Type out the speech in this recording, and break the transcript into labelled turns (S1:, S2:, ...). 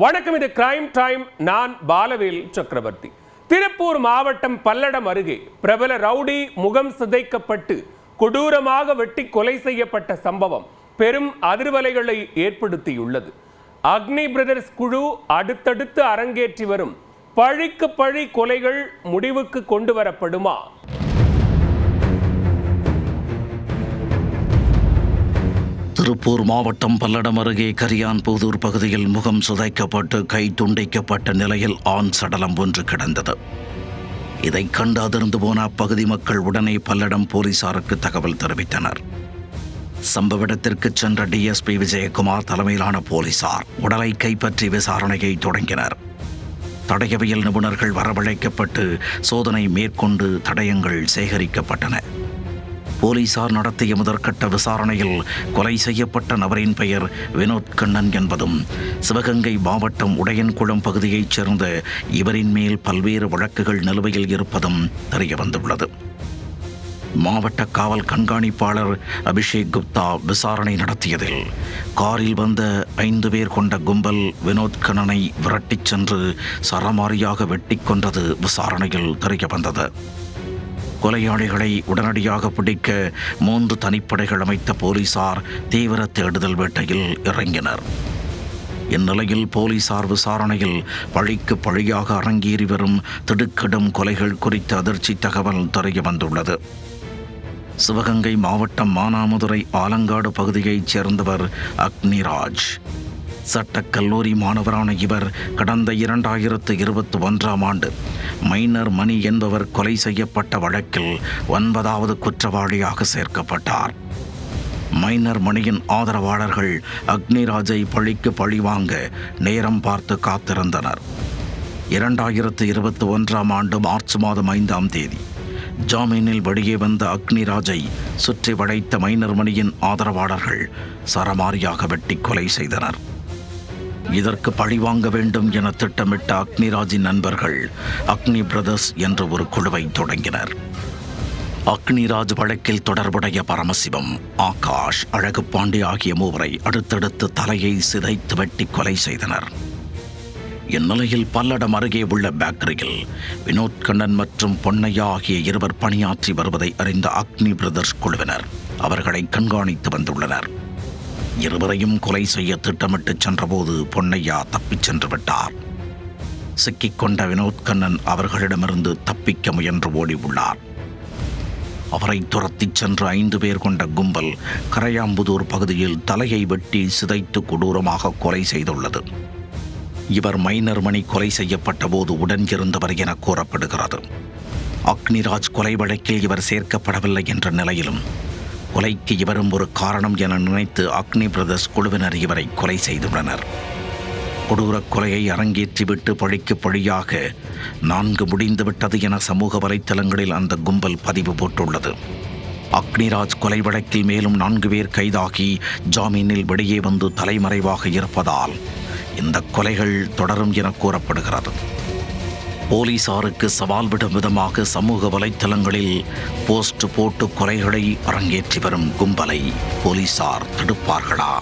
S1: வணக்கம் இது crime time நான் பாலவேல் சக்கரவர்த்தி. திருப்பூர் மாவட்டம் பல்லடம் அருகே பிரபல ரவுடி முகம் சிதைக்கப்பட்டு கொடூரமாக வெட்டி கொலை செய்யப்பட்ட சம்பவம் பெரும் அதிர்வலைகளை ஏற்படுத்தியுள்ளது. அக்னி பிரதர்ஸ் குழு அடுத்தடுத்து அரங்கேற்றி வரும். பழிக்கு பழி கொலைகள் முடிவுக்கு கொண்டு வரப்படுமா?
S2: திருப்பூர் மாவட்டம் பல்லடம் அருகே கரியான்புதூர் பகுதியில் முகம் சிதைக்கப்பட்டு கை துண்டிக்கப்பட்ட நிலையில் ஆண் சடலம் ஒன்று கிடந்தது. இதை கண்டு அதிர்ந்து போன அப்பகுதி மக்கள் உடனே பல்லடம் போலீசாருக்கு தகவல் தெரிவித்தனர். சம்பவ இடத்திற்கு சென்ற டிஎஸ்பி விஜயகுமார் தலைமையிலான போலீசார் உடலை கைப்பற்றி விசாரணையை தொடங்கினர். தடயவியல் நிபுணர்கள் வரவழைக்கப்பட்டு சோதனை மேற்கொண்டு தடயங்கள் சேகரிக்கப்பட்டன. போலீசார் நடத்திய முதற்கட்ட விசாரணையில் கொலை செய்யப்பட்ட நபரின் பெயர் வினோத் கண்ணன் என்பதும் சிவகங்கை மாவட்டம் உடையன்குளம் பகுதியைச் சேர்ந்த இவரின் மேல் பல்வேறு வழக்குகள் நிலுவையில் இருப்பதும் தெரியவந்துள்ளது. மாவட்ட காவல் கண்காணிப்பாளர் அபிஷேக் குப்தா விசாரணை நடத்தியதில் காரில் வந்த ஐந்து பேர் கொண்ட கும்பல் வினோத் கண்ணனை விரட்டிச் சென்று சரமாரியாக வெட்டி கொன்றது விசாரணையில் தெரியவந்தது. கொலையாளிகளை உடனடியாக பிடிக்க மூன்று தனிப்படைகள் அமைத்த போலீசார் தீவிர தேடுதல் வேட்டையில் இறங்கினர். இந்நிலையில் போலீசார் விசாரணையில் பழிக்கு பழியாக அரங்கேறி வரும் திடுக்கிடும் கொலைகள் குறித்த அதிர்ச்சி தகவல் தெரிய வந்துள்ளது. சிவகங்கை மாவட்டம் மானாமதுரை ஆலங்காடு பகுதியைச் சேர்ந்தவர் அக்னிராஜ். சட்டக் கல்லூரி மாணவரான இவர் கடந்த இரண்டாயிரத்து இருபத்தி ஒன்றாம் ஆண்டு மைனர் மணி என்பவர் கொலை செய்யப்பட்ட வழக்கில் ஒன்பதாவது குற்றவாளியாக சேர்க்கப்பட்டார். மைனர் மணியின் ஆதரவாளர்கள் அக்னிராஜை பழிக்கு பழி வாங்க நேரம் பார்த்து காத்திருந்தனர். இரண்டாயிரத்து இருபத்தி ஒன்றாம் ஆண்டு மார்ச் மாதம் ஐந்தாம் தேதி ஜாமீனில் வெளியே வந்த அக்னிராஜை சுற்றி வளைத்த மைனர் மணியின் ஆதரவாளர்கள் சரமாரியாக வெட்டி கொலை செய்தனர். இதற்கு பழிவாங்க வேண்டும் என திட்டமிட்ட அக்னிராஜின் நண்பர்கள் அக்னி பிரதர்ஸ் என்ற ஒரு குழுவை தொடங்கினர். அக்னிராஜ் வழக்கில் தொடர்புடைய பரமசிவம் ஆகாஷ் அழகுப்பாண்டி ஆகிய மூவரை அடுத்தடுத்து தலையை சிதைத்து வெட்டி கொலை செய்தனர். இந்நிலையில் பல்லடம் அருகே உள்ள பேக்கரியில் வினோத் கண்ணன் மற்றும் பொன்னையா ஆகிய இருவர் பணியாற்றி வருவதை அறிந்த அக்னி பிரதர்ஸ் குழுவினர் அவர்களை கண்காணித்து வந்துள்ளனர். இருவரையும் கொலை செய்ய திட்டமிட்டு சென்றபோது பொன்னையா தப்பிச் சென்று விட்டார். சிக்கிக்கொண்ட வினோத் கண்ணன் அவர்களிடமிருந்து தப்பிக்க முயன்று ஓடி உள்ளார். அவரை துரத்திச் சென்ற ஐந்து பேர் கொண்ட கும்பல் கரையாம்புதூர் பகுதியில் தலையை வெட்டி சிதைத்து கொடூரமாக கொலை செய்துள்ளது. இவர் மைனர் மணி கொலை செய்யப்பட்ட போது உடன் இருந்தவர் என கூறப்படுகிறது. அக்னிராஜ் கொலை வழக்கில் இவர் சேர்க்கப்படவில்லை என்ற நிலையிலும் கொலைக்கு இவரும் ஒரு காரணம் என நினைத்து அக்னி பிரதர்ஸ் குழுவினர் இவரை கொலை செய்துள்ளனர். கொடூரக் கொலையை அரங்கேற்றிவிட்டு பழிக்கு பழியாக நான்கு முடிந்துவிட்டது என சமூக வலைத்தளங்களில் அந்த கும்பல் பதிவு போட்டுள்ளது. அக்னிராஜ் கொலை வழக்கில் மேலும் நான்கு பேர் கைதாகி ஜாமீனில் வெளியே வந்து தலைமறைவாக இருப்பதால் இந்த கொலைகள் தொடரும் என கூறப்படுகிறது. போலீசாருக்கு சவால் விடும் விதமாக சமூக வலைத்தளங்களில் போஸ்ட் போட்டு கொலைகளை அரங்கேற்றி வரும் கும்பலை போலீசார் தடுப்பார்களா?